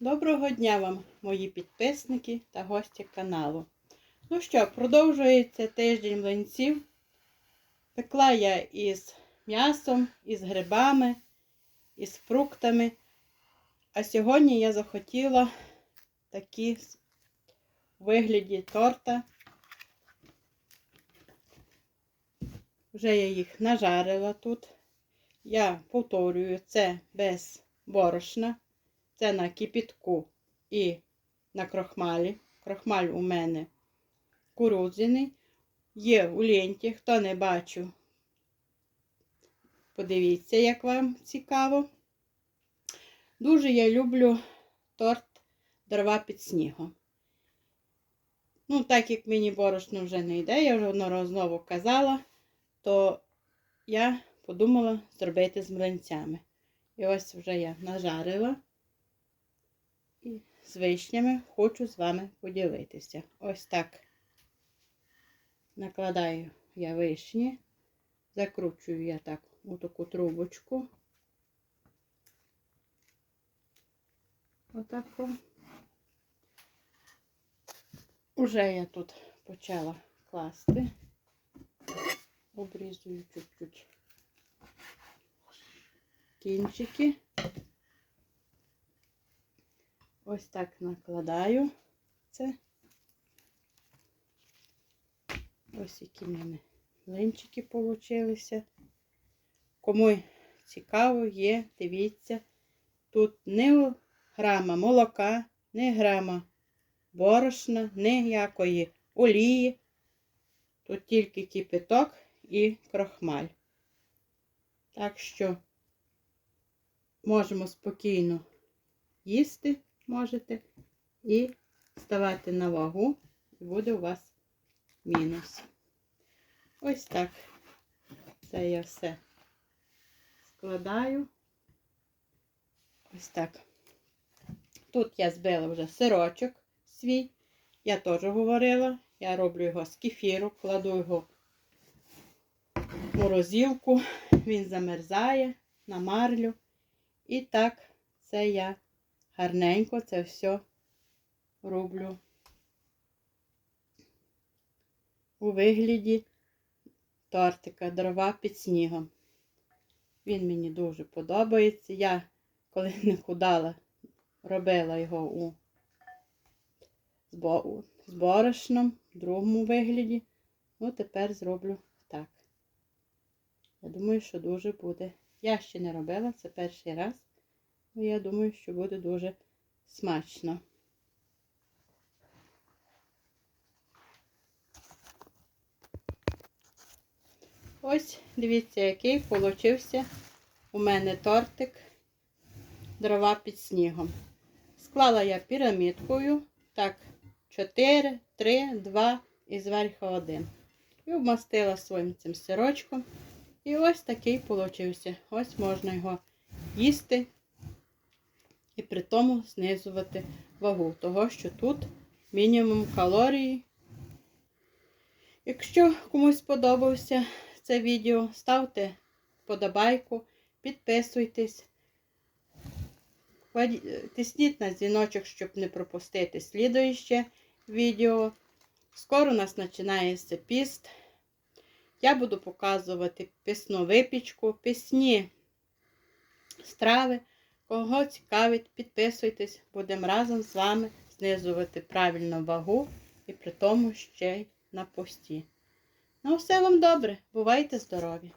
Доброго дня вам, мої підписники та гості каналу. Ну що, продовжується тиждень млинців. Пекла я із м'ясом, із грибами, із фруктами. А сьогодні я захотіла такі вигляді торта. Вже я їх нажарила тут. Я повторюю, це без борошна. Це на кипітку і на крохмалі. Крохмаль у мене кукурудзяний. Є у ленті, хто не бачив, подивіться, як вам цікаво. Дуже я люблю торт дрова під снігом. Ну, так як мені борошно вже не йде, я вже знову казала, то я подумала зробити з млинцями. І ось вже я нажарила з вишнями хочу з вами поділитися. Ось так накладаю я вишні, закручую я так у таку трубочку. Отако. Уже я тут почала класти, обрізую чуть-чуть кінчики. Ось так накладаю це. Ось які в мене млинчики получилися. Кому цікаво є, дивіться. Тут не грама молока, не грама борошна, ніякої олії. Тут тільки кипяток і крохмаль. Так що можемо спокійно їсти можете і ставати на вагу, і буде у вас мінус. Ось так. Це я все складаю. Ось так. Тут я збила вже сирочок свій. Я теж говорила. Я роблю його з кефіру, кладу його в морозилку, він замерзає на марлю. І так це я гарненько це все роблю у вигляді тортика дрова під снігом. Він мені дуже подобається. Я, коли не худала, робила його у з борошном, в другому вигляді. Ну, тепер зроблю так. Я думаю, що дуже буде. Я ще не робила, це перший раз. Ну, я думаю, що буде дуже смачно. Ось, дивіться, який получився у мене тортик дрова під снігом. Склала я пірамідкою, так, 4, 3, 2 і зверху 1. І вмастила своїм цим сирочком. І ось такий получився. Ось можна його їсти і при тому знизувати вагу, того що тут мінімум калорії. Якщо комусь сподобався це відео, ставте вподобайку, підписуйтесь, тисніть на дзвіночок, щоб не пропустити слідуюче відео. Скоро у нас починається піст. Я буду показувати пісну випічку, пісні страви. Кого цікавить, підписуйтесь, будемо разом з вами знизувати правильну вагу і при тому ще й на пості. Ну, все вам добре, бувайте здорові!